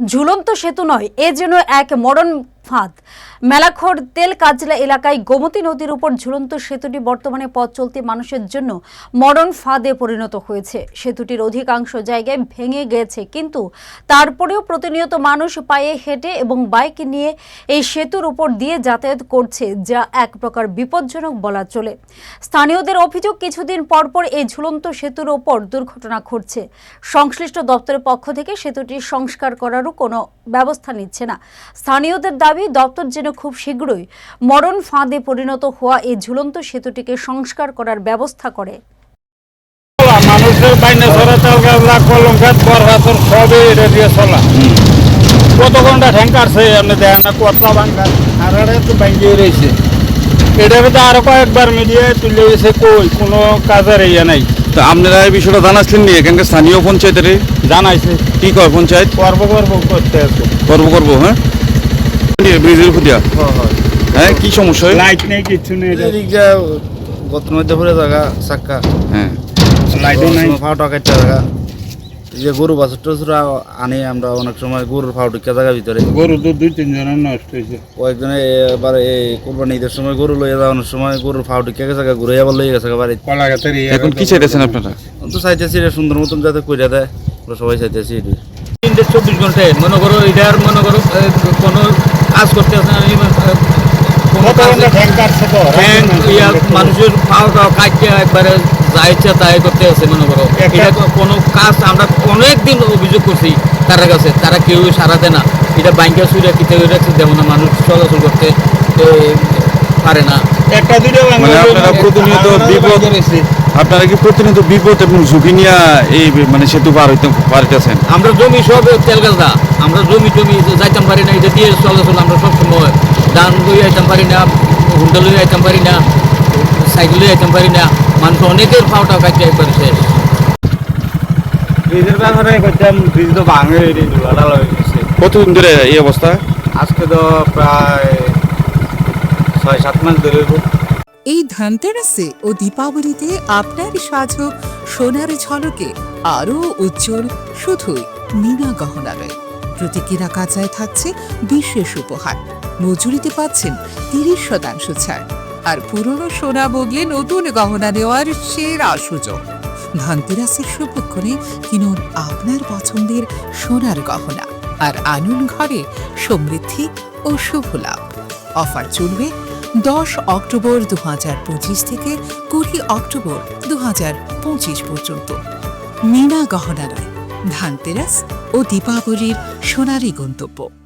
ঝুলন্ত সেতু নয় এ যেন এক মরণ ফাঁদ। মেলাখোর তেল কাজলা এলাকায় গোমতী নদীর উপর ঝুলন্ত সেতুটি বর্তমানে পথ চলতি মানুষের জন্য মরণ ফাঁদে পরিণত হয়েছে। সেতুটির অধিকাংশ জায়গায় ভেঙে গেছে, কিন্তু তারপরেও প্রতিনিয়ত মানুষ পায়ে হেঁটে এবং বাইক নিয়ে এই সেতুর উপর দিয়ে যাতায়াত করছে, যা এক প্রকার বিপজ্জনক বলা চলে। স্থানীয়দের অভিযোগ, কিছুদিন পরপর এই ঝুলন্ত সেতুর ওপর দুর্ঘটনা ঘটছে। সংশ্লিষ্ট দপ্তরের পক্ষ থেকে সেতুটি সংস্কার করারও কোনো ব্যবস্থা নিচ্ছে না। স্থানীয়দের দাবি দপ্তর যেন খুব শীঘ্রই মরণ ফাঁদে পরিণত হওয়া এই ঝুলন্ত সেতুটিকে সংস্কার করার ব্যবস্থা করে। মানুষের বাইনে বরহাতর সবই এটা দিয়ে চলা। কত ঘণ্টা আপনি দেখেন না কতলা আর তো ভাঙ্গিয়ে রয়েছে। এটা আরও কয়েকবার মিডিয়ায় তুলে গেছে কই কোনো কাজের ইয়ে নাই। তো আপনারা এই বিষয়টা জানাচ্ছেন নি? এখানকার স্থানীয় পঞ্চায়েতের জানাইছে। কি কয় পঞ্চায়েত? করব করব করতে আছে। করব করব হ্যাঁ? ব্রিজের ফুটিয়া হ্যাঁ? কি সমস্যা লাইট নেই কিচ্ছু নেই। এদিকটা গত মধ্যে পড়ে থাকা চাক্কা হ্যাঁ। লাইটও নাই। ফাউটা কাটতে থাকা যে গরু বাছুর টছুর আনি আমরা অনেক সময় গরুর ফাউ টিকা জায়গা ভিতরে। গরু তো দুই তিনজনের নষ্ট হয়েছে। কয়েকজনে এবার এই কোরবানি ঈদের সময় গরু লইয়া যাওয়ার সময় গরুর ফাউ টিকা গেছে ঘুরে আবার লইয়া গেছে বাড়ি কলা গাছের ইয়ে এখন কি চাইতেছেন আপনারা? তো চাইতেছি এটা সুন্দর মতন যাতে কইরা দেয়। আমরা সবাই চাইতেছি এটি। তিনটে চব্বিশ ঘন্টায় মনে করো এটার মনে করো কোনো কাজ করতে মানুষের পাওয়া কাটতে একবারে যা ইচ্ছা তাই করতে আছে মনে করো। এটা কোনো কাজ আমরা অনেকদিন অভিযোগ করছি তার কাছে তারা কেউ সারা দেয় না। এটা বাইকে সুইরা কিতে দেবো মানুষ চলাচল করতে পারে না। একটা দুটো মানে আপনারা প্রতিনিয়ত বিপদ আপনারা কি প্রতিনিয়ত বিপদ এবং ঝুঁকি নিয়ে এই মানে সেতু পার হইতে পারিতেছেন? আমরা জমি সব তেল গাছ দা আমরা জমি জমি যাইতাম পারি না এটা দিয়ে চলাচল আমরা সব সময় ধান লই আইতাম পারি না হুন্ডা লই আইতাম পারি না সাইকেল লই আইতাম পারি না। মানুষ অনেকের পাওটা কাটতে একবার শেষ। ব্রিজের ব্যাপারে করতাম ব্রিজ তো ভাঙে কতদিন ধরে এই অবস্থা? আজকে তো প্রায় ছয়, সাত মাস ধরে এই ধনতেরাসে ও দীপাবলিতে আপনার সাজো সোনার ঝলকে আরও উজ্জ্বল শুধুই মীনা গহনালয় প্রতি কেনা কাচায় থাকছে বিশেষ উপহার। মজুরিতে পাচ্ছেন তিরিশ শতাংশ ছাড়। আর পুরনো সোনা বদলে নতুন গহনা নেওয়ার সেরা সুযোগ। ধনতেরাসের শুভক্ষণে কিনুন আপনার পছন্দের সোনার গহনা। আর আনুন ঘরে সমৃদ্ধি ও শুভ লাভ। অফার চলবে দশ অক্টোবর দু হাজার পঁচিশ থেকে কুড়ি অক্টোবর দু হাজার পঁচিশ পর্যন্ত। মীনা গহনালয় ধানতেরাস ও দীপাবলির সোনারি গন্তব্য।